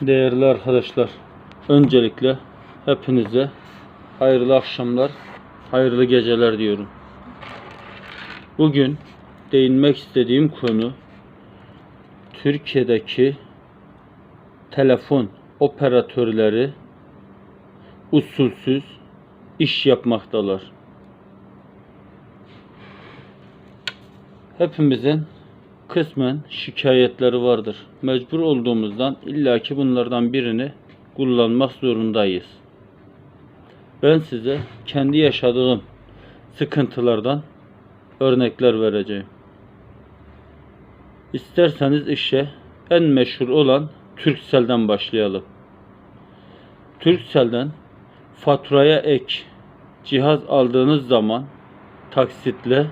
Değerli arkadaşlar, öncelikle hepinize hayırlı akşamlar, hayırlı geceler diyorum. Bugün değinmek istediğim konu Türkiye'deki telefon operatörleri usulsüz iş yapmaktalar. Hepimizin kısmen şikayetleri vardır. Mecbur olduğumuzdan illaki bunlardan birini kullanmak zorundayız. Ben size kendi yaşadığım sıkıntılardan örnekler vereceğim. İsterseniz işe en meşhur olan Turkcell'den başlayalım. Turkcell'den faturaya ek cihaz aldığınız zaman taksitle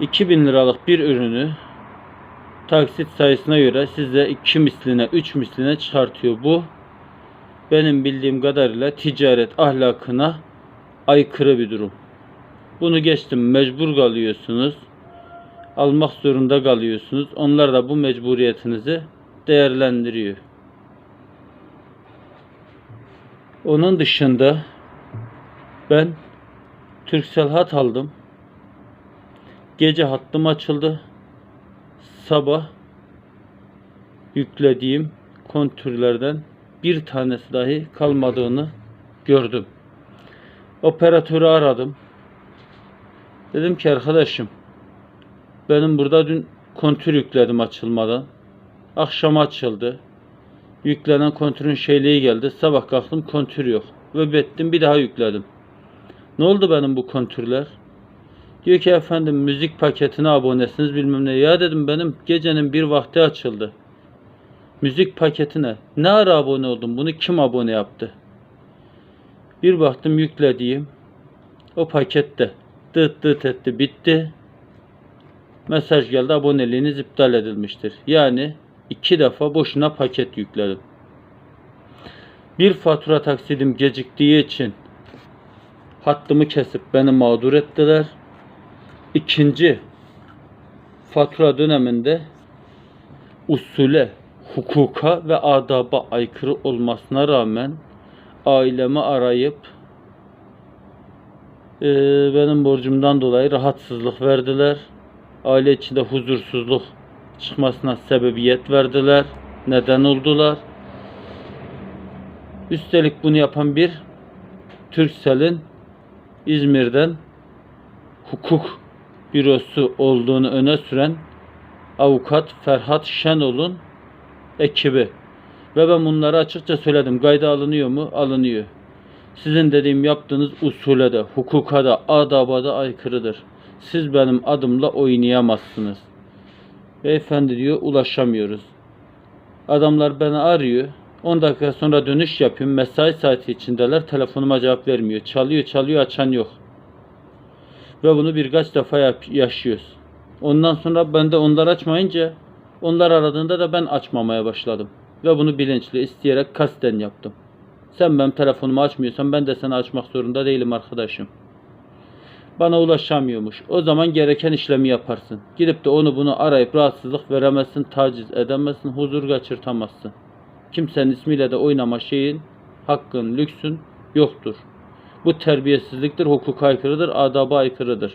2000 liralık bir ürünü taksit sayısına göre size 2 misline 3 misline çıkartıyor. Bu benim bildiğim kadarıyla ticaret ahlakına aykırı bir durum. Bunu geçtim mecbur kalıyorsunuz. Almak zorunda kalıyorsunuz. Onlar da bu mecburiyetinizi değerlendiriyor. Onun dışında ben Turkcell hat aldım. Gece hattım açıldı. Sabah yüklediğim kontürlerden bir tanesi dahi kalmadığını gördüm. Operatörü aradım. Dedim ki arkadaşım benim burada dün kontür yükledim açılmadan. Akşam açıldı. Yüklenen kontürün şeyliği geldi. Sabah kalktım kontür yok. Ve bettim bir daha yükledim. Ne oldu benim bu kontürler? Diyor ki efendim müzik paketine abonesiniz bilmem ne. Ya dedim benim gecenin bir vakti açıldı. Müzik paketine. Ne ara abone oldum? Bunu kim abone yaptı? Bir baktım yüklediğim o pakette dıt dıt etti bitti. Mesaj geldi aboneliğiniz iptal edilmiştir. Yani iki defa boşuna paket yükledim. Bir fatura taksidim geciktiği için hattımı kesip beni mağdur ettiler. İkinci fatura döneminde usule, hukuka ve adaba aykırı olmasına rağmen ailemi arayıp eee, benim borcumdan dolayı rahatsızlık verdiler. Aile içinde huzursuzluk çıkmasına sebebiyet verdiler. Neden oldular. Üstelik bunu yapan bir Türkcell'in İzmir'den hukuk bürosu olduğunu öne süren avukat Ferhat Şenol'un ekibi. Ve ben bunları açıkça söyledim. Kayda alınıyor mu? Alınıyor. Sizin dediğim yaptığınız usule de, hukuka da, adaba da aykırıdır. Siz benim adımla oynayamazsınız. Beyefendi diyor ulaşamıyoruz. Adamlar beni arıyor. 10 dakika sonra dönüş yapıyorum. Mesai saati içindeler. Telefonuma cevap vermiyor. Çalıyor çalıyor açan yok. Ve bunu birkaç defa yap- yaşıyoruz. Ondan sonra ben de onlar açmayınca onlar aradığında da ben açmamaya başladım. Ve bunu bilinçli isteyerek kasten yaptım. Sen benim telefonumu açmıyorsan ben de seni açmak zorunda değilim arkadaşım. Bana ulaşamıyormuş. O zaman gereken işlemi yaparsın. Gidip de onu bunu arayıp rahatsızlık veremezsin, taciz edemezsin, huzur kaçırtamazsın. Kimsenin ismiyle de oynama şeyin, hakkın, lüksün yoktur. Bu terbiyesizliktir, hukuka aykırıdır, adaba aykırıdır.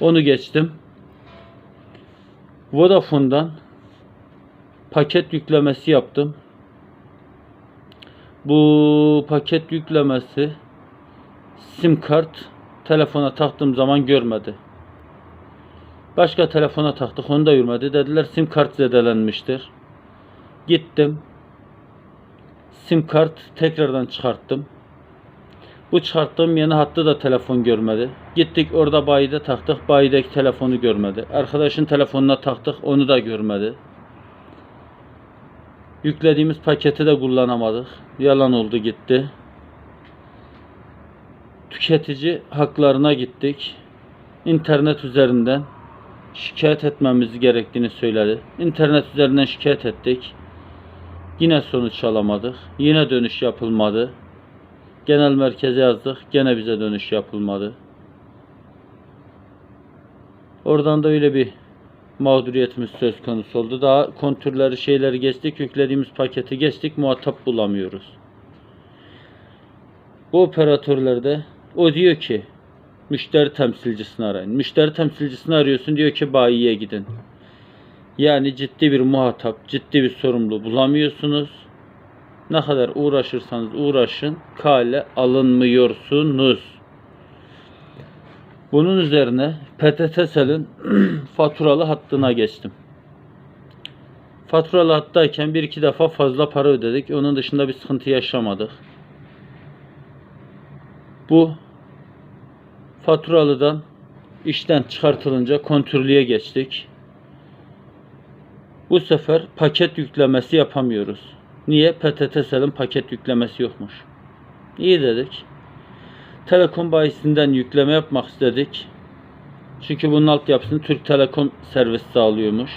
Onu geçtim. Vodafone'dan paket yüklemesi yaptım. Bu paket yüklemesi sim kart telefona taktığım zaman görmedi. Başka telefona taktık onu da görmedi. Dediler sim kart zedelenmiştir. Gittim. Sim kart tekrardan çıkarttım. Bu çıkarttığım yeni hattı da telefon görmedi. Gittik orada bayide taktık. Bayideki telefonu görmedi. Arkadaşın telefonuna taktık. Onu da görmedi. Yüklediğimiz paketi de kullanamadık. Yalan oldu gitti. Tüketici haklarına gittik. İnternet üzerinden şikayet etmemiz gerektiğini söyledi. İnternet üzerinden şikayet ettik. Yine sonuç alamadık. Yine dönüş yapılmadı. Genel merkeze yazdık. Gene bize dönüş yapılmadı. Oradan da öyle bir mağduriyetimiz söz konusu oldu. Daha kontürleri şeyleri geçtik, yüklediğimiz paketi geçtik, muhatap bulamıyoruz. Bu operatörlerde o diyor ki müşteri temsilcisini arayın. Müşteri temsilcisini arıyorsun diyor ki bayiye gidin. Yani ciddi bir muhatap, ciddi bir sorumlu bulamıyorsunuz. Ne kadar uğraşırsanız uğraşın kale alınmıyorsunuz. Bunun üzerine PTT'sel'in faturalı hattına geçtim. Faturalı hattayken bir iki defa fazla para ödedik. Onun dışında bir sıkıntı yaşamadık. Bu faturalıdan işten çıkartılınca kontrolüye geçtik. Bu sefer paket yüklemesi yapamıyoruz. Niye? PTT'sel'in paket yüklemesi yokmuş. İyi dedik. Telekom bayisinden yükleme yapmak istedik. Çünkü bunun altyapısını Türk Telekom servis sağlıyormuş.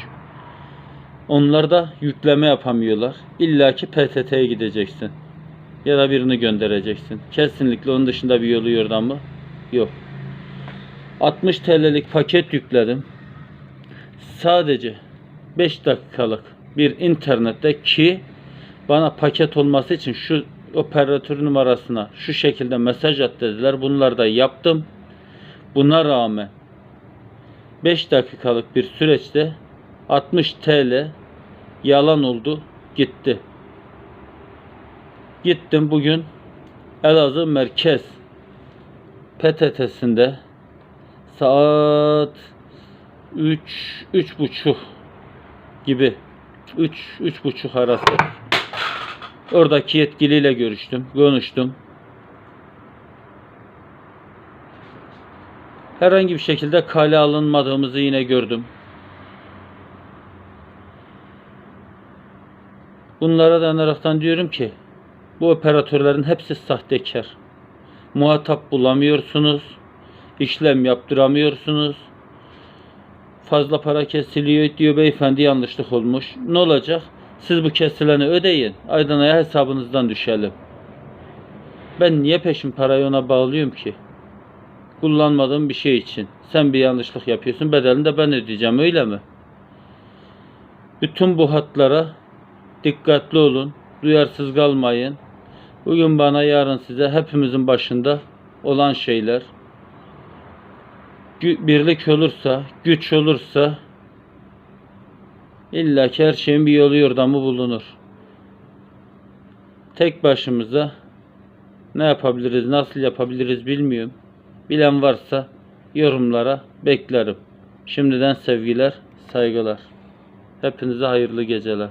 Onlar da yükleme yapamıyorlar. İlla ki PTT'ye gideceksin. Ya da birini göndereceksin. Kesinlikle onun dışında bir yolu yordamı yok. 60 TL'lik paket yükledim. Sadece 5 dakikalık bir internette ki bana paket olması için şu operatör numarasına şu şekilde mesaj at dediler. Bunları da yaptım. Buna rağmen 5 dakikalık bir süreçte 60 TL yalan oldu gitti. Gittim bugün Elazığ Merkez PTT'sinde saat 3 üç buçuk gibi 3 üç buçuk arası oradaki yetkiliyle görüştüm, konuştum. Herhangi bir şekilde kale alınmadığımızı yine gördüm. Bunlara dayanaraktan diyorum ki bu operatörlerin hepsi sahtekar. Muhatap bulamıyorsunuz. işlem yaptıramıyorsunuz. Fazla para kesiliyor diyor beyefendi yanlışlık olmuş. Ne olacak? Siz bu kesileni ödeyin. Aydan aya hesabınızdan düşelim. Ben niye peşin parayı ona bağlıyorum ki? Kullanmadığım bir şey için. Sen bir yanlışlık yapıyorsun. Bedelini de ben ödeyeceğim öyle mi? Bütün bu hatlara dikkatli olun. Duyarsız kalmayın. Bugün bana yarın size hepimizin başında olan şeyler. Birlik olursa, güç olursa İlla ki her şeyin bir yolu yordamı bulunur. Tek başımıza ne yapabiliriz, nasıl yapabiliriz bilmiyorum. Bilen varsa yorumlara beklerim. Şimdiden sevgiler, saygılar. Hepinize hayırlı geceler.